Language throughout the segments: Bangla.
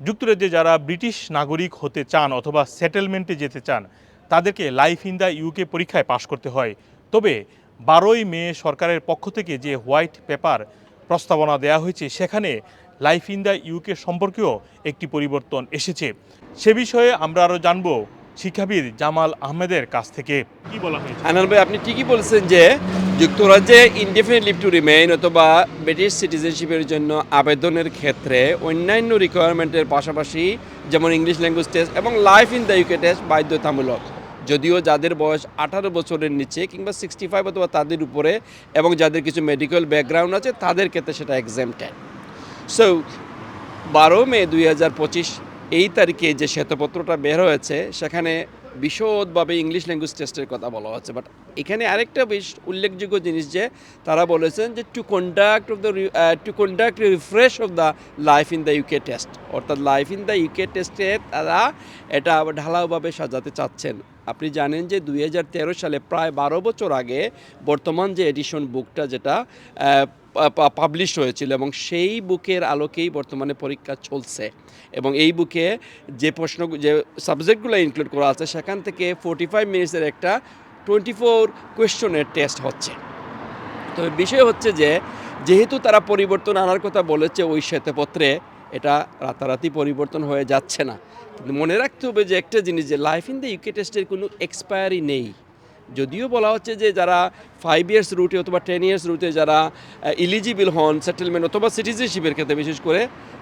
যুক্তরাজ্যে যারা ব্রিটিশ নাগরিক হতে চান অথবা সেটেলমেন্টে যেতে চান, তাদেরকে লাইফ ইন দ্য ইউকে পরীক্ষায় পাশ করতে হয়। তবে বারোই মে সরকারের পক্ষ থেকে যে হোয়াইট পেপার প্রস্তাবনা দেওয়া হয়েছে, সেখানে লাইফ ইন দ্য ইউকে সম্পর্কেও একটি পরিবর্তন এসেছে। সে বিষয়ে আমরা আরও জানব শিক্ষাবিদ জামাল আহমেদের কাছ থেকে। কি বলা হয়েছে? ভাই, আপনি ঠিকই বলছেন যে যুক্তরাজ্যে ইনডিফিনিট লিভ টু রিমেইন অথবা ব্রিটিশ সিটিজেনশিপের জন্য আবেদনের ক্ষেত্রে অন্যান্য রিকোয়ারমেন্টের পাশাপাশি যেমন ইংলিশ ল্যাঙ্গুয়েজ টেস্ট এবং life in the UK test বাধ্যতামূলক। যদিও যাদের বয়স আঠারো বছরের নিচে কিংবা সিক্সটি ফাইভ অথবা তাদের উপরে এবং যাদের কিছু মেডিকেল ব্যাকগ্রাউন্ড আছে, তাদের ক্ষেত্রে সেটা এক্সামটেড সো বারো মে দুই হাজার পঁচিশ এই তারিখে যে শ্বেতপত্রটা বের হয়েছে, সেখানে বিশদভাবে ইংলিশ ল্যাঙ্গুয়েজ টেস্টের কথা বলা হচ্ছে। বাট এখানে আরেকটা বেশ উল্লেখযোগ্য জিনিস যে তারা বলেছেন যে to conduct of the to conduct refresh of the life in the UK test অর্থাৎ লাইফ ইন দ্য ইউকে টেস্টে তারা এটা ঢালাওভাবে সাজাতে চাচ্ছেন। আপনি জানেন যে দুই হাজার তেরো সালে প্রায় বারো বছর আগে বর্তমান যে এডিশন বুকটা যেটা পাবলিশ হয়েছিল এবং সেই বুকের আলোকেই বর্তমানে পরীক্ষা চলছে। এবং এই বুকে যে প্রশ্ন, যে সাবজেক্টগুলো ইনক্লুড করা আছে, সেখান থেকে ফোর্টি ফাইভ মিনিটসের একটা টোয়েন্টি ফোর কোয়েশ্চনের টেস্ট হচ্ছে। তো বিষয় হচ্ছে যে, যেহেতু তারা পরিবর্তন আনার কথা বলেছে, ওই শ্বেতপত্রে এটা রাতারাতি পরিবর্তন হয়ে যাচ্ছে না। কিন্তু মনে রাখতে হবে যে একটা জিনিস যে লাইফ ইন দ্য ইউকে টেস্টের কোনো এক্সপায়ারি নেই। যদিও বলা হচ্ছে যে যারা ফাইভ ইয়ার্স রুটে অথবা টেন ইয়ার্স রুটে যারা ইলিজিবল হন সেটেলমেন্ট অথবা সিটিজেনশিপের ক্ষেত্রে বিশেষ করে,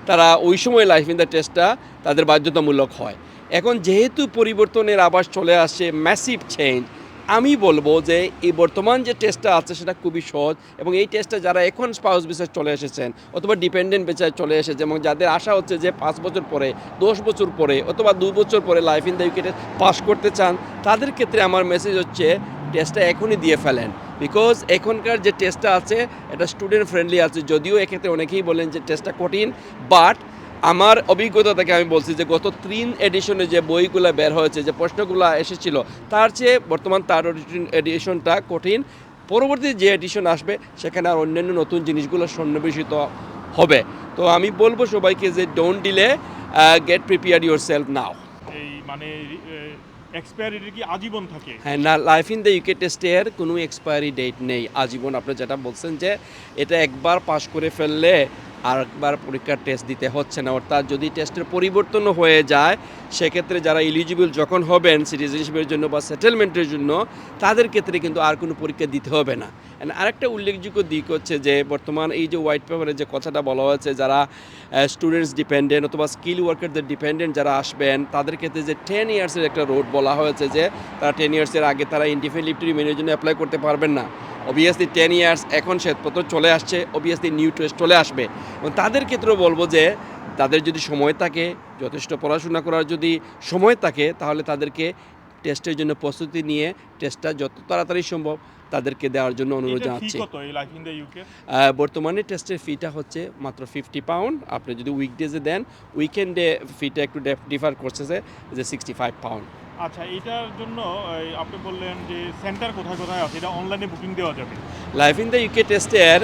তারা ওই সময় লাইফ ইন দ্য টেস্টটা তাদের বাধ্যতামূলক হয়। এখন যেহেতু পরিবর্তনের আবাস চলে আসছে ম্যাসিভ চেঞ্জ আমি বলব যে এই বর্তমান যে টেস্টটা আছে সেটা খুবই সহজ এবং এই টেস্টটা যারা এখন স্পাউস বিচার চলে এসেছেন অথবা ডিপেন্ডেন্ট বিচার চলে এসেছে এবং যাদের আশা হচ্ছে যে পাঁচ বছর পরে, দশ বছর পরে অথবা দু বছর পরে লাইফ ইন দ্য উইকেটে পাস করতে চান, তাদের ক্ষেত্রে আমার মেসেজ হচ্ছে টেস্টটা এখনই দিয়ে ফেলেন। বিকজ এখনকার যে টেস্টটা আছে, এটা স্টুডেন্ট ফ্রেন্ডলি আছে, যদিও এক্ষেত্রে অনেকেই বলেন যে টেস্টটা কঠিন বাট আমার অভিজ্ঞতা থেকে আমি বলছি যে গত তিন এডিশনে যে বইগুলো বের হয়েছে যে প্রশ্নগুলো এসেছিল তার চেয়ে বর্তমান তার এডিশনটা কঠিন। পরবর্তী যে এডিশন আসবে সেখানে আর অন্যান্য নতুন জিনিসগুলো সন্নিবেশিত হবে। তো আমি বলব সবাইকে যে don't delay get prepare yourself now এই মানে এক্সপায়ারি কি আজীবন থাকে? হ্যাঁ না লাইফ ইন দ্য ইউকে টেস্টের কোনো এক্সপায়ারি ডেট নেই আজীবন। আপনি যেটা বলছেন যে এটা একবার পাশ করে ফেললে আর একবার পরীক্ষার টেস্ট দিতে হচ্ছে না। অর্থাৎ যদি টেস্টের পরিবর্তনও হয়ে যায়, সেক্ষেত্রে যারা এলিজিবল যখন হবেন সিটিজেনশিপের জন্য বা সেটেলমেন্টের জন্য, তাদের ক্ষেত্রে কিন্তু আর কোনো পরীক্ষা দিতে হবে না। আরেকটা উল্লেখযোগ্য দিক হচ্ছে যে, বর্তমান এই যে হোয়াইট পেপারে যে কথাটা বলা হয়েছে, যারা স্টুডেন্টস ডিপেন্ডেন্ট অথবা স্কিল ওয়ার্কারদের ডিপেন্ডেন্ট যারা আসবেন, তাদের ক্ষেত্রে যে টেন ইয়ার্সের একটা রোড বলা হয়েছে যে, তারা টেন ইয়ার্সের আগে তারা লিফটি মেনের জন্য অ্যাপ্লাই করতে পারবেন না। অবভিয়াসলি টেন ইয়ার্স এখন শ্বেতপত্র চলে আসছে অবভিয়াসলি নিউ টেস্ট চলে আসবে। এবং তাদের ক্ষেত্রেও বলব যে তাদের যদি সময় থাকে যথেষ্ট পড়াশোনা করার যদি সময় থাকে তাহলে তাদেরকে টেস্টের জন্য প্রস্তুতি নিয়ে টেস্টটা যত তাড়াতাড়ি সম্ভব তাদেরকে দেওয়ার জন্য অনুরোধ জানাচ্ছি। বর্তমানে টেস্টের ফিটা হচ্ছে মাত্র ফিফটি পাউন্ড আপনি যদি উইকডেজে দেন উইকেন্ডে ফিটা একটু ডিফার করছে যে সিক্সটি ফাইভ পাউন্ড আচ্ছা এটার জন্য আপনি বললেন যে সেন্টার কোথায় কোথায় আছে, এটা অনলাইনে বুকিং দেওয়া যাবে। লাইফ ইন দ্য ইউকে টেস্টের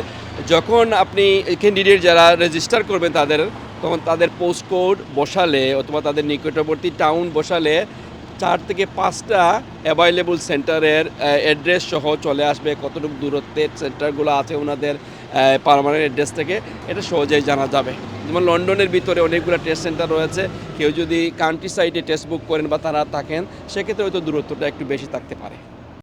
যখন আপনি ক্যান্ডিডেট যারা রেজিস্টার করবেন তাদের, তখন তাদের পোস্ট কোড বসালে, অথবা তাদের নিকটবর্তী টাউন বসালে, চার থেকে পাঁচটা অ্যাভাইলেবল সেন্টারের অ্যাড্রেস সহ চলে আসবে, কতটুকু দূরত্বের সেন্টারগুলো আছে ওনাদের পারমানেন্ট অ্যাড্রেস থেকে। এটা সহজেই জানা যাবে। যেমন লন্ডনের ভিতরে অনেকগুলো টেস্ট সেন্টার রয়েছে, কেউ যদি কান্ট্রি সাইডে টেস্ট বুক করেন বা তারা থাকেন, সেক্ষেত্রে হয়তো দূরত্বটা একটু বেশি থাকতে পারে।